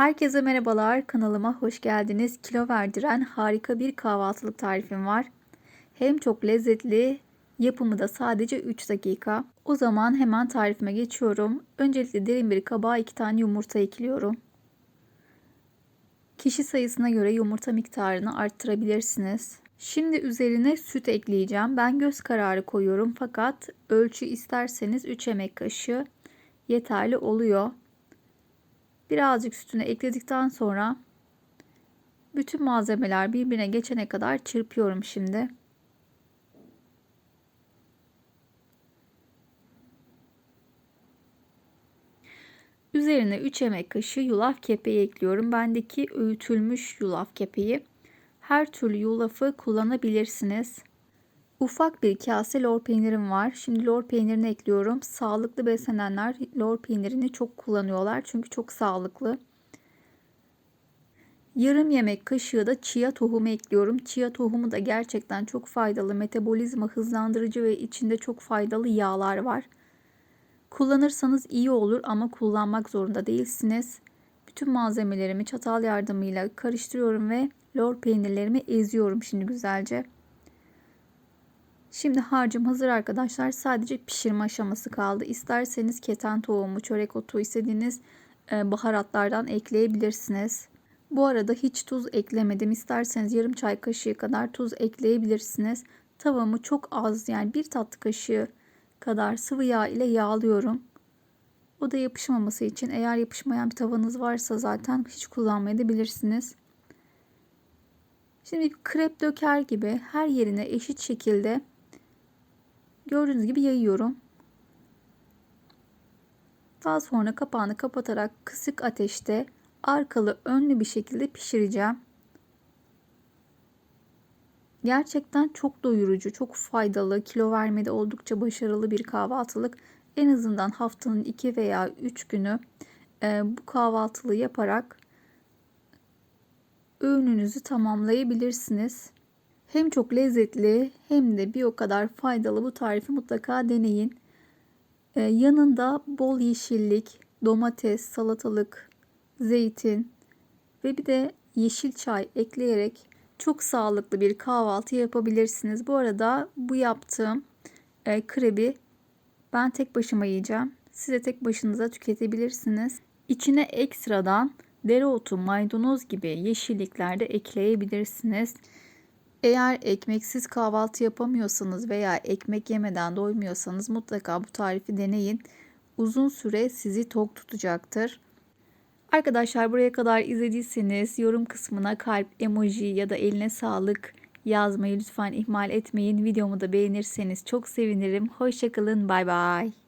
Herkese merhabalar. Kanalıma hoş geldiniz. Kilo verdiren harika bir kahvaltılık tarifim var. Hem çok lezzetli, yapımı da sadece 3 dakika. O zaman hemen tarifime geçiyorum. Öncelikle derin bir kabağa 2 tane yumurta ekliyorum. Kişi sayısına göre yumurta miktarını arttırabilirsiniz. Şimdi üzerine süt ekleyeceğim. Ben göz kararı koyuyorum fakat ölçü isterseniz 3 yemek kaşığı yeterli oluyor. Birazcık sütünü ekledikten sonra bütün malzemeler birbirine geçene kadar çırpıyorum şimdi. Üzerine 3 yemek kaşığı yulaf kepeği ekliyorum. Bendeki öğütülmüş yulaf kepeği. Her türlü yulafı kullanabilirsiniz. Ufak bir kase lor peynirim var. Şimdi lor peynirini ekliyorum. Sağlıklı beslenenler lor peynirini çok kullanıyorlar. Çünkü çok sağlıklı. Yarım yemek kaşığı da chia tohumu ekliyorum. Chia tohumu da gerçekten çok faydalı. Metabolizma hızlandırıcı ve içinde çok faydalı yağlar var. Kullanırsanız iyi olur ama kullanmak zorunda değilsiniz. Bütün malzemelerimi çatal yardımıyla karıştırıyorum ve lor peynirlerimi eziyorum şimdi güzelce. Şimdi harcım hazır arkadaşlar. Sadece pişirme aşaması kaldı. İsterseniz keten tohumu, çörek otu istediğiniz e, baharatlardan ekleyebilirsiniz. Bu arada hiç tuz eklemedim. İsterseniz yarım çay kaşığı kadar tuz ekleyebilirsiniz. Tavamı çok az yani bir tatlı kaşığı kadar sıvı yağ ile yağlıyorum. O da yapışmaması için eğer yapışmayan bir tavanız varsa zaten hiç kullanmayabilirsiniz. Şimdi krep döker gibi her yerine eşit şekilde gördüğünüz gibi yayıyorum. Daha sonra kapağını kapatarak kısık ateşte arkalı önlü bir şekilde pişireceğim. Gerçekten çok doyurucu, çok faydalı, kilo vermede oldukça başarılı bir kahvaltılık. En azından haftanın 2 veya 3 günü e, bu kahvaltılığı yaparak öğününüzü tamamlayabilirsiniz. Hem çok lezzetli hem de bir o kadar faydalı bu tarifi mutlaka deneyin. Ee, yanında bol yeşillik, domates, salatalık, zeytin ve bir de yeşil çay ekleyerek çok sağlıklı bir kahvaltı yapabilirsiniz. Bu arada bu yaptığım e, krebi ben tek başıma yiyeceğim. Size tek başınıza tüketebilirsiniz. İçine ekstradan dereotu, maydanoz gibi yeşillikler de ekleyebilirsiniz. Eğer ekmeksiz kahvaltı yapamıyorsanız veya ekmek yemeden doymuyorsanız mutlaka bu tarifi deneyin. Uzun süre sizi tok tutacaktır. Arkadaşlar buraya kadar izlediyseniz yorum kısmına kalp emoji ya da eline sağlık yazmayı lütfen ihmal etmeyin. Videomu da beğenirseniz çok sevinirim. Hoşçakalın bay bay.